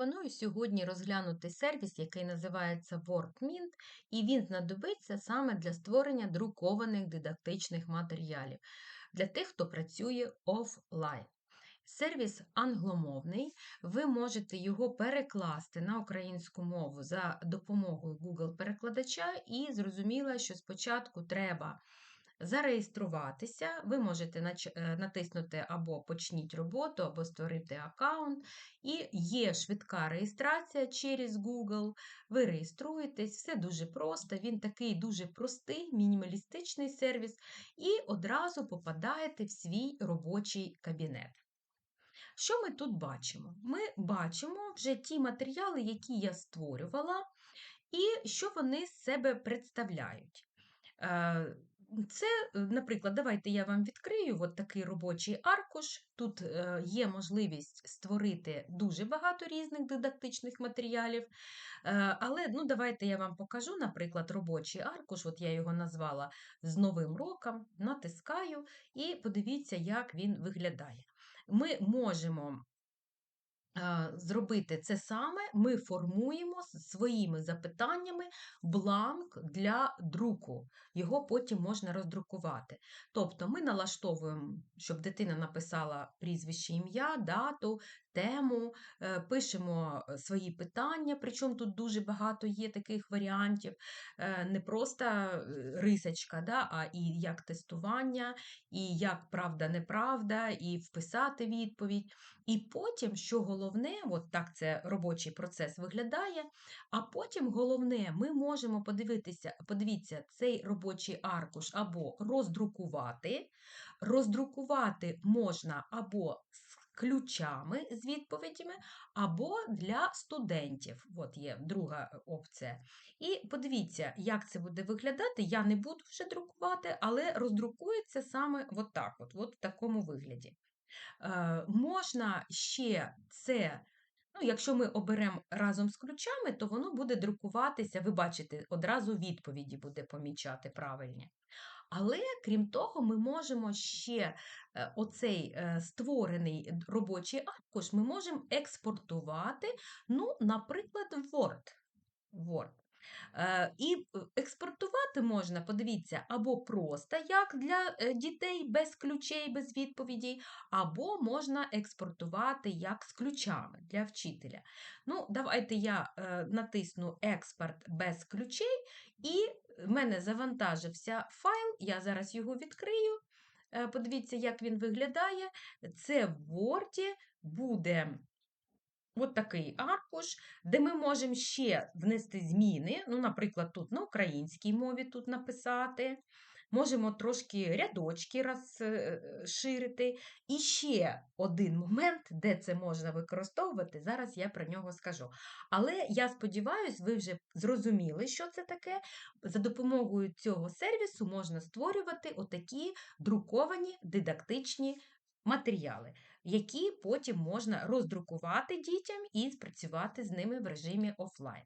Пропоную сьогодні розглянути сервіс, який називається WordMint, і він знадобиться саме для створення друкованих дидактичних матеріалів для тих, хто працює офлайн. Сервіс англомовний, ви можете його перекласти на українську мову за допомогою Google-перекладача, і зрозуміло, що спочатку треба зареєструватися. Ви можете е, натиснути або Почніть роботу, або створити аккаунт. І є швидка реєстрація через Google. Ви реєструєтесь, все дуже просто. Він такий дуже простий, мінімалістичний сервіс, і одразу попадаєте в свій робочий кабінет. Що ми тут бачимо? Ми бачимо вже ті матеріали, які я створювала, і що вони з себе представляють. Це, е, наприклад, давайте я вам відкрию от такий робочий аркуш. Тут е, є можливість створити дуже багато різних дидактичних матеріалів. Е, Але ну, давайте я вам покажу, наприклад, робочий аркуш, от я його назвала з новим роком, натискаю і подивіться, як він виглядає. Ми можемо зробити це саме, ми формуємо своїми запитаннями бланк для друку. Його потім можна роздрукувати. Тобто ми налаштовуємо, щоб дитина написала прізвище ім'я, дату, тему, е, пишемо е, свої питання, причому тут дуже багато є таких варіантів, е, не просто рисочка, да, а і як тестування, і як правда-неправда, і вписати відповідь. І потім, що головне, от так це робочий процес виглядає, а потім головне, ми можемо подивитися, подивіться, цей робочий аркуш або роздрукувати. Роздрукувати можна або з ключами з відповідями, або для студентів. От є друга опція. І подивіться, як це буде виглядати. Я не буду вже друкувати, але роздрукується саме от от, от в такому вигляді. Е, можна ще це. Ну, якщо ми оберемо разом з ключами, то воно буде друкуватися, ви бачите, одразу відповіді буде помічати правильні. Але крім того, ми можемо ще е, оцей е, створений робочий аркуш ми можемо експортувати, ну, наприклад, Word. Word. Е, І експортувати можна, подивіться, або просто як для е, дітей без ключей, без відповідей, або можна експортувати як з ключами для вчителя. Ну, Давайте я е, натисну Експорт без ключей, і в мене завантажився файл, я зараз його відкрию. Подивіться, як він виглядає. Це в Word буде От такий аркуш, де ми можемо ще внести зміни, ну, наприклад, тут на українській мові тут написати, можемо трошки рядочки розширити. І ще один момент, де це можна використовувати, зараз я про нього скажу. Але я сподіваюся, ви вже зрозуміли, що це таке. За допомогою цього сервісу можна створювати отакі друковані дидактичні матеріали, які потім можна роздрукувати дітям і спрацювати з ними в режимі офлайн.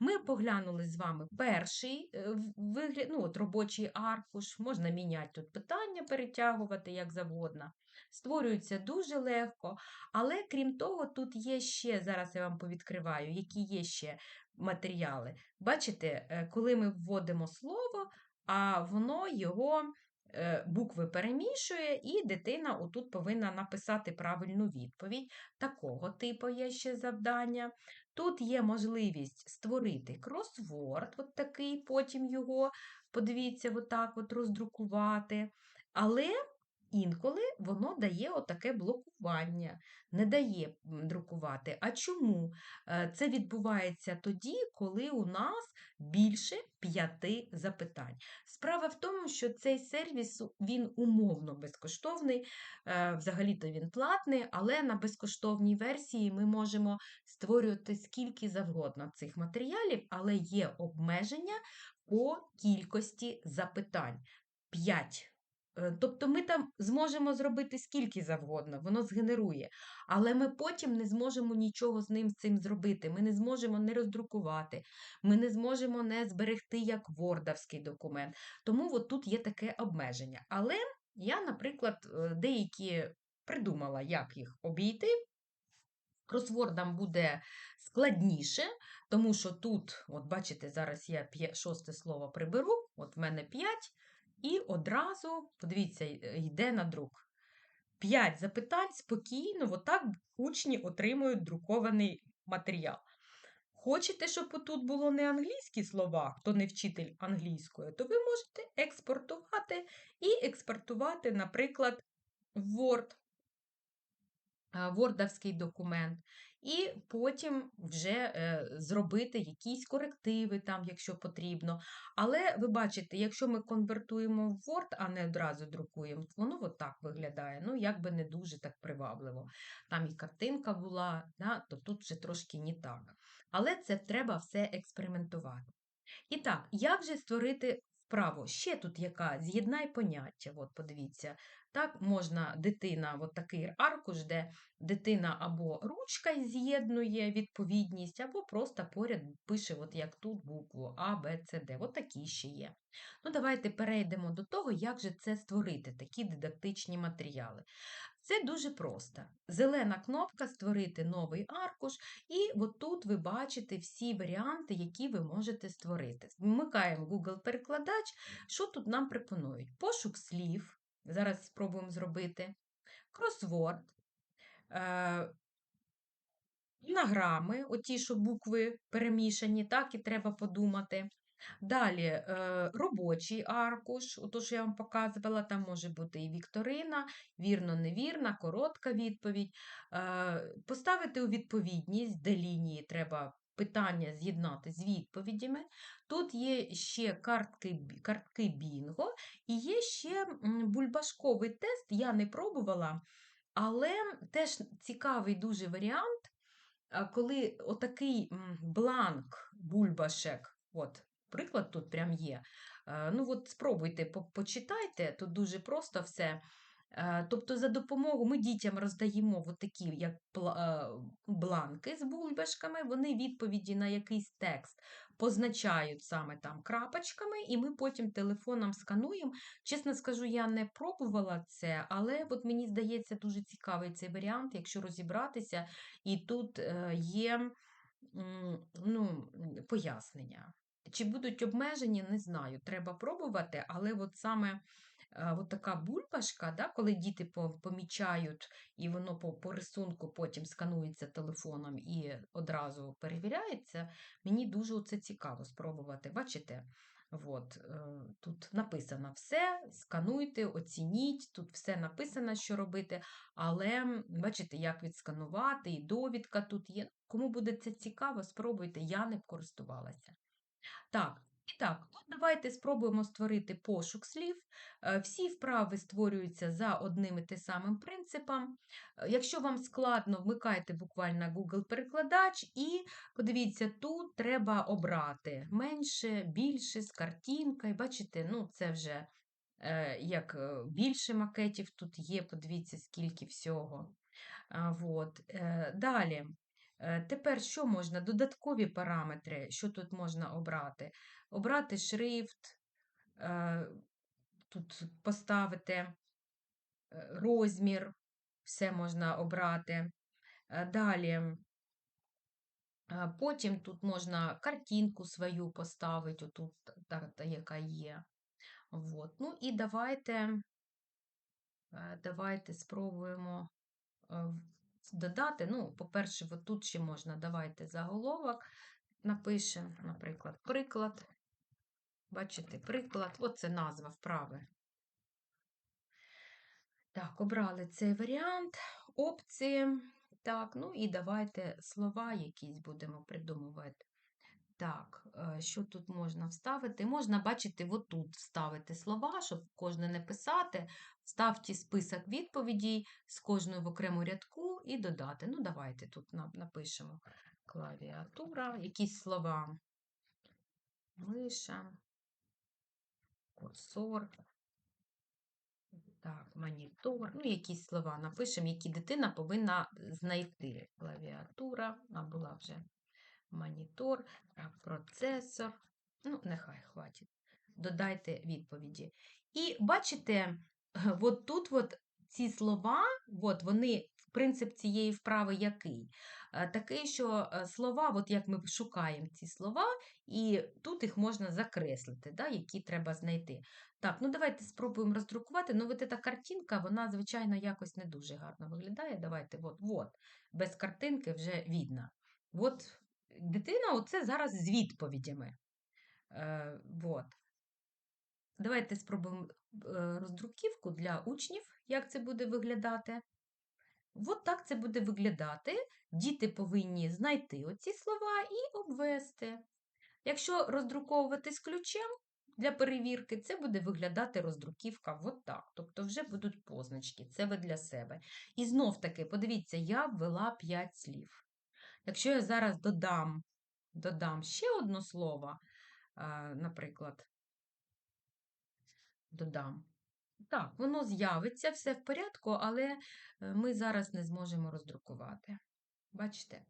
Ми поглянули з вами перший е, вигляд, ну, от робочий аркуш, можна міняти тут питання, перетягувати як завгодно. Створюється дуже легко, але крім того, тут є ще, зараз я вам повідкриваю, які є ще матеріали. Бачите, е, коли ми вводимо слово, а воно його букви перемішує, і дитина отут повинна написати правильну відповідь. Такого типу є ще завдання. Тут є можливість створити кросворд, от такий, потім його, подивіться, отак от роздрукувати. Але Інколи воно дає отаке блокування, не дає друкувати. А чому? Е, це відбувається тоді, коли у нас більше п'яти запитань. Справа в тому, що цей сервіс він умовно безкоштовний, е, взагалі-то він платний, але на безкоштовній версії ми можемо створювати скільки завгодно цих матеріалів, але є обмеження по кількості запитань. 5 Е, тобто ми там зможемо зробити скільки завгодно, воно згенерує, але ми потім не зможемо нічого з ним з цим зробити. Ми не зможемо не роздрукувати, ми не зможемо не зберегти як вордовський документ. Тому от тут є таке обмеження. Але я, наприклад, е, деякі придумала, як їх обійти. Кросвордам буде складніше, тому що тут, от бачите, зараз я шосте слово приберу, от в мене 5, і одразу, подивіться, йде на друк. П'ять запитань спокійно, отак учні отримують друкований матеріал. Хочете, щоб тут було не англійські слова, хто не вчитель англійської, то ви можете експортувати і експортувати, наприклад, Word, вордовський документ, і потім вже е, зробити якісь корективи, там, якщо потрібно. Але ви бачите, якщо ми конвертуємо в Word, а не одразу друкуємо, воно отак виглядає. Ну, якби не дуже так привабливо. Там і картинка була, да, то тут вже трошки не так. Але це треба все експериментувати. І так, як же створити вправо? Ще тут яка? З'єднай поняття. От подивіться. Так, можна дитина, от такий аркуш, де дитина або ручка з'єднує відповідність, або просто поряд пише, от як тут букву А, Б, С, Д. От такі ще є. Ну, давайте перейдемо до того, як же це створити, такі дидактичні матеріали. Це дуже просто. Зелена кнопка Створити новий аркуш, і от тут ви бачите всі варіанти, які ви можете створити. Вмикаємо Google-перекладач. Що тут нам пропонують? Пошук слів. Зараз спробуємо зробити. Кросворд. Е, Анаграми, оті, що букви перемішані, так і треба подумати. Далі е, робочий аркуш, отож я вам показувала, там може бути і вікторина, вірно, невірна, коротка відповідь. Е, Поставити у відповідність, де лінії треба питання з'єднати з відповідями. Тут є ще картки, картки Бінго, і є ще бульбашковий тест, я не пробувала, але теж цікавий дуже варіант, коли отакий бланк бульбашек, от, приклад тут прям є. Ну, от спробуйте, почитайте, тут дуже просто все. Е, Тобто, за допомогою ми дітям роздаємо такі як е, бланки з бульбашками, вони відповіді на якийсь текст позначають саме там крапочками, і ми потім телефоном скануємо. Чесно скажу, я не пробувала це, але от мені здається дуже цікавий цей варіант, якщо розібратися, і тут е, є ну, пояснення. Чи будуть обмежені, не знаю. Треба пробувати, але от саме от така бульбашка, да, коли діти помічають, і воно по, по рисунку потім сканується телефоном і одразу перевіряється, мені дуже це цікаво спробувати. Бачите? От, е, тут написано все, скануйте, оцініть, тут все написано, що робити, але бачите, як відсканувати, і довідка тут є. Кому буде це цікаво, спробуйте, я не користувалася. Так, і так, от давайте спробуємо створити пошук слів. Е, Всі вправи створюються за одним і тим самим принципом. Е, Якщо вам складно, вмикайте буквально Google-перекладач і подивіться, тут треба обрати менше, більше, з картинкою. Бачите, ну це вже е, як більше макетів тут є, подивіться, скільки всього. Е, Далі. Тепер що можна? Додаткові параметри, що тут можна обрати? Обрати шрифт, е, тут поставити е, розмір, все можна обрати. Е, Далі, потім тут можна картинку свою поставити, отут, та, та, яка є. Вот. Ну і давайте, давайте спробуємо додати. Ну, по-перше, тут ще можна, давайте заголовок напишемо, наприклад, приклад. Бачите, приклад, оце назва вправи. Так, обрали цей варіант, опції. Так, ну і давайте слова якісь будемо придумувати. Так, е, що тут можна вставити? Можна, бачите, отут вставити слова, щоб кожне не писати. Вставте список відповідей з кожною в окрему рядку і додати. Ну, давайте тут напишемо клавіатура, якісь слова. Миша, курсор, так, монітор, ну, якісь слова напишемо, які дитина повинна знайти. Клавіатура, а була вже монітор, процесор. Ну, нехай хватить. Додайте відповіді. І бачите, от тут от ці слова, от вони, принцип цієї вправи який? Е, такий, що е, слова, от як ми шукаємо ці слова, і тут їх можна закреслити, да, які треба знайти. Так, ну давайте спробуємо роздрукувати. Ну, от ця картинка, вона, звичайно, якось не дуже гарно виглядає. Давайте, от, от, без картинки вже видно. От дитина, оце зараз з відповідями. Е, от. Давайте спробуємо е, роздруківку для учнів, як це буде виглядати. От так це буде виглядати. Діти повинні знайти оці слова і обвести. Якщо роздруковувати з ключем для перевірки, це буде виглядати роздруківка от так. Тобто вже будуть позначки, це ви для себе. І знов таки, подивіться, я ввела 5 слів. Якщо я зараз додам, додам ще одне слово, наприклад, додам. Так, воно з'явиться, все в порядку, але е, ми зараз не зможемо роздрукувати. Бачите?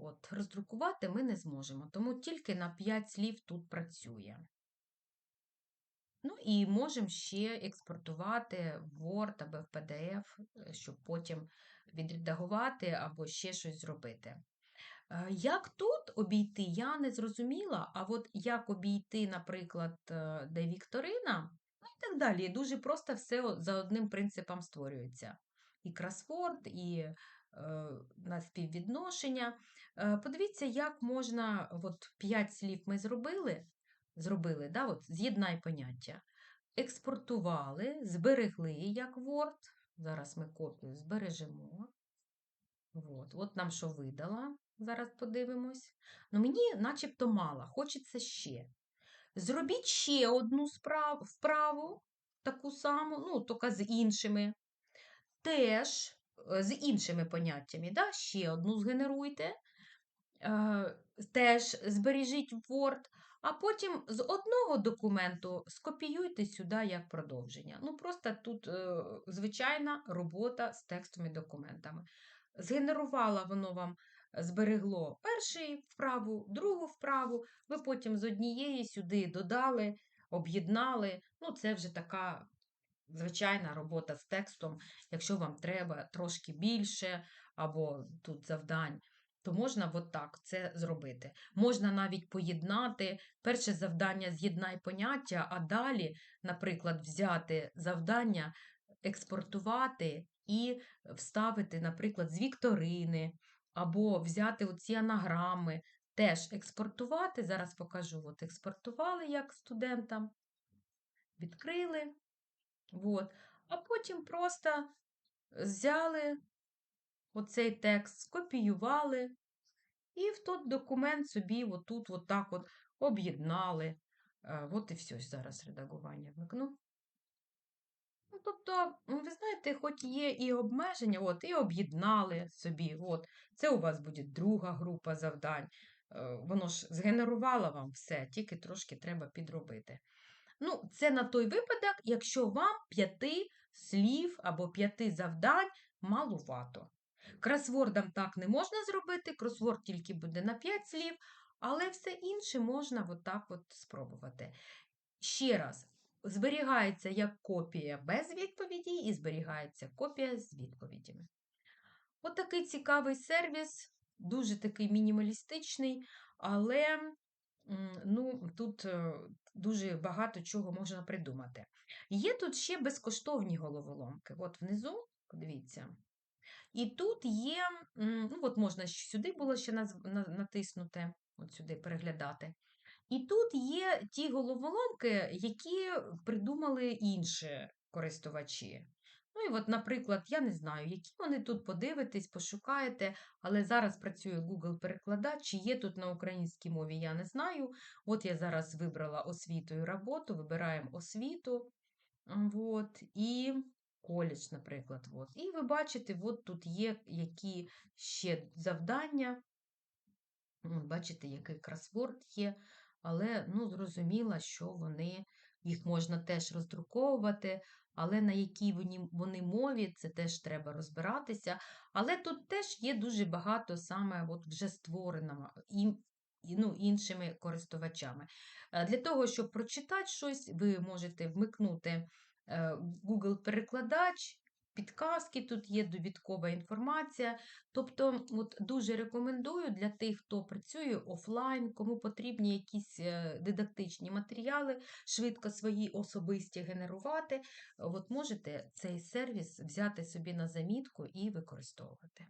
От, роздрукувати ми не зможемо, тому тільки на 5 слів тут працює. Ну і можемо ще експортувати в Word або в PDF, е, щоб потім відредагувати або ще щось зробити. Е, Як тут обійти, я не зрозуміла, а от як обійти, наприклад, де Вікторина, так далі. Дуже просто все за одним принципом створюється. І кросворд, і е, на співвідношення. Е, подивіться, як можна, от 5 слів ми зробили, зробили, да, от, з'єднай поняття. Експортували, зберегли як Word. Зараз ми копію збережемо. От, от нам що видала, зараз подивимось. Ну, мені начебто мало, хочеться ще. Зробіть ще одну справу, вправу, таку саму, ну, тільки з іншими. Теж е, з іншими поняттями, да? ще одну згенеруйте, е, теж збережіть в Word, а потім з одного документу скопіюйте сюди як продовження. Ну, просто тут е, звичайна робота з текстовими документами. Згенерувала воно вам, зберегло першу вправу, другу вправу, ви потім з однієї сюди додали, об'єднали. Ну, це вже така звичайна робота з текстом. Якщо вам треба трошки більше, або тут завдань, то можна от так це зробити. Можна навіть поєднати перше завдання з'єднай поняття, а далі, наприклад, взяти завдання, експортувати і вставити, наприклад, з вікторини, або взяти оці анаграми, теж експортувати. Зараз покажу, от експортували як студентам, відкрили. От. А потім просто взяли оцей текст, скопіювали і в той документ собі отут от так от об'єднали. Е, От і все, зараз редагування вмикну. Ну, тобто, ви знаєте, хоч є і обмеження, от, і об'єднали собі. От, це у вас буде друга група завдань. Е, Воно ж згенерувало вам все, тільки трошки треба підробити. Ну, це на той випадок, якщо вам п'яти слів або п'яти завдань малувато. Кросвордом так не можна зробити, кросворд тільки буде на 5 слів, але все інше можна отак от спробувати. Ще раз, зберігається як копія без відповіді і зберігається копія з відповідями. От такий цікавий сервіс, дуже такий мінімалістичний, але ну, тут е, дуже багато чого можна придумати. Є тут ще безкоштовні головоломки. От внизу, подивіться. І тут є, ну от можна сюди було ще натиснути, от сюди переглядати. І тут є ті головоломки, які придумали інші користувачі. Ну і от, наприклад, я не знаю, які вони тут подивитесь, пошукаєте, але зараз працює Google-перекладач, чи є тут на українській мові, я не знаю. От я зараз вибрала освіту і роботу, вибираємо освіту. От, і коледж, наприклад. От. І ви бачите, от тут є які ще завдання. Бачите, який кросворд є, але ну, зрозуміло, що вони, їх можна теж роздруковувати, але на якій вони, мові, це теж треба розбиратися. Але тут теж є дуже багато саме от вже створеного і, ну, іншими користувачами. Е, Для того, щоб прочитати щось, ви можете вмикнути е, Google-перекладач підказки, тут є довідкова інформація. Тобто, от дуже рекомендую для тих, хто працює офлайн, кому потрібні якісь е, дидактичні матеріали, швидко свої особисті генерувати. От можете цей сервіс взяти собі на замітку і використовувати.